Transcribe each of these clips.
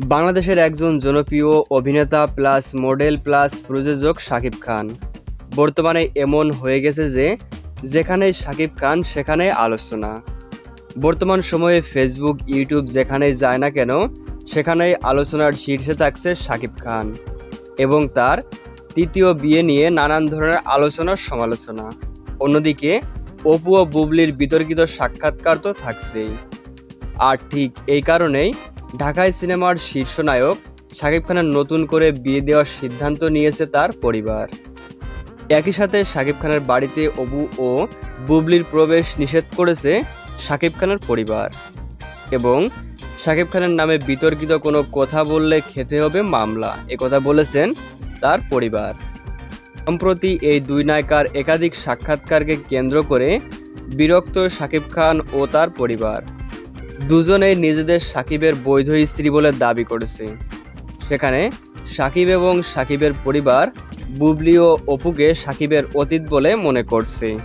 বাংলাদেশের একজন জনপ্রিয় অভিনেতা প্লাস মডেল প্লাস প্রযোজক শাকিব খান। বর্তমানে এমন হয়ে গেছে যে, যেখানে শাকিব খান, সেখানে আলোচনা। বর্তমান সময়ে ফেসবুক, ইউটিউব যেখানেই যায় না কেন, সেখানেই আলোচনার শীর্ষে থাকছে শাকিব খান এবং তার তৃতীয় বিয়ে নিয়ে নানান ধরনের আলোচনার সমালোচনা। অন্যদিকে, অপু ও বুবলির বিতর্কিত সাক্ষাৎকার তো থাকছেই। আর ঠিক এই কারণেই ঢাকায় সিনেমার শীর্ষ নায়ক শাকিব খানের নতুন করে বিয়ে দেওয়ার সিদ্ধান্ত নিয়েছে তার পরিবার। একই সাথে শাকিব খানের বাড়িতে অবু ও বুবলির প্রবেশ নিষেধ করেছে শাকিব খানের পরিবার এবং শাকিব খানের নামে বিতর্কিত কোনো কথা বললে খেতে হবে মামলা। একথা বলেছেন তার পরিবার। সম্প্রতি এই দুই নায়িকার একাধিক সাক্ষাৎকারকে কেন্দ্র করে বিরক্ত শাকিব খান ও তার পরিবার। দুজনেই নিজেদের সাকিবের বৈধ স্ত্রী বলে দাবি করেছে। সেখানে সাকিব এবং সাকিবের পরিবার বুবলি ও অপুকে সাকিবের অতীত বলে মনে করছে।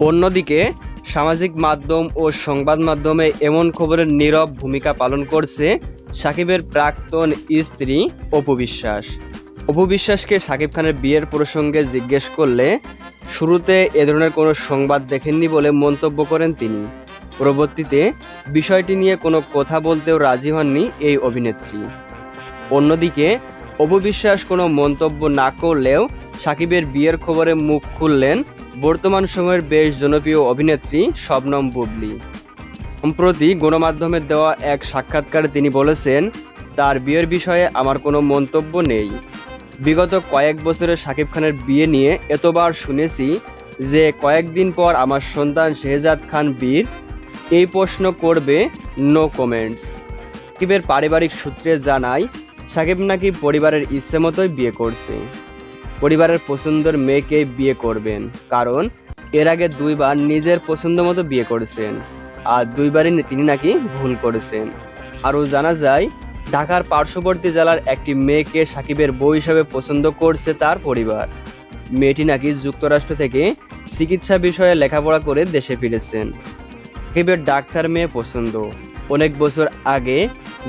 অন্যদিকে সামাজিক মাধ্যম ও সংবাদ মাধ্যমে এমন খবরের নীরব ভূমিকা পালন করছে সাকিবের প্রাক্তন স্ত্রী অপু বিশ্বাস। অপু বিশ্বাসকে সাকিব খানের বিয়ের প্রসঙ্গে জিজ্ঞেস করলে, শুরুতে এ ধরনের কোনো সংবাদ দেখেননি বলে মন্তব্য করেন তিনি। পরবর্তীতে বিষয়টি নিয়ে কোনো কথা বলতেও রাজি হননি এই অভিনেত্রী। অন্যদিকে অপবিশ্বাস কোনো মন্তব্য না করলেও সাকিবের বিয়ের খবরে মুখ খুললেন বর্তমান সময়ের বেশ জনপ্রিয় অভিনেত্রী শবনম বুবলি। সম্প্রতি গণমাধ্যমে দেওয়া এক সাক্ষাৎকারে তিনি বলেছেন, তার বিয়ের বিষয়ে আমার কোনো মন্তব্য নেই। বিগত কয়েক বছরে শাকিব খানের বিয়ে নিয়ে এতবার শুনেছি যে কয়েকদিন পর আমার সন্তান শেহজাদ খান বীর এই প্রশ্ন করবে নো কমেন্টস সাকিবের পারিবারিক সূত্রে জানায়, সাকিব নাকি পরিবারের ইচ্ছে মতোই বিয়ে করছে। পরিবারের পছন্দের মেয়েকেই বিয়ে করবেন, কারণ এর আগে দুইবার নিজের পছন্দ মতো বিয়ে করেছেন, আর দুইবারই তিনি নাকি ভুল করেছেন। আরও জানা যায়, ঢাকার পার্শ্ববর্তী জেলার একটি মেয়েকে সাকিবের বউ হিসাবে পছন্দ করছে তার পরিবার। মেয়েটি নাকি যুক্তরাষ্ট্র থেকে চিকিৎসা বিষয়ে লেখাপড়া করে দেশে ফিরেছেন। সাকিবের ডাক্তার মেয়ে পছন্দ। অনেক বছর আগে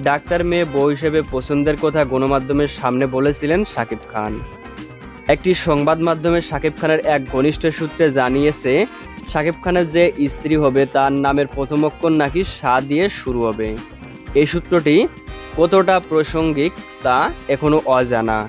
ডাক্তার মেয়ে বউ হিসেবে পছন্দের কথা গণমাধ্যমের সামনে বলেছিলেন শাকিব খান। একটি সংবাদ মাধ্যমে শাকিব খানের এক ঘনিষ্ঠ সূত্রে জানিয়েছে, শাকিব খানের যে স্ত্রী হবে তার নামের প্রথম অক্ষর নাকি সা দিয়ে শুরু হবে। এই সূত্রটি কতটা প্রাসঙ্গিক তা এখনও অজানা।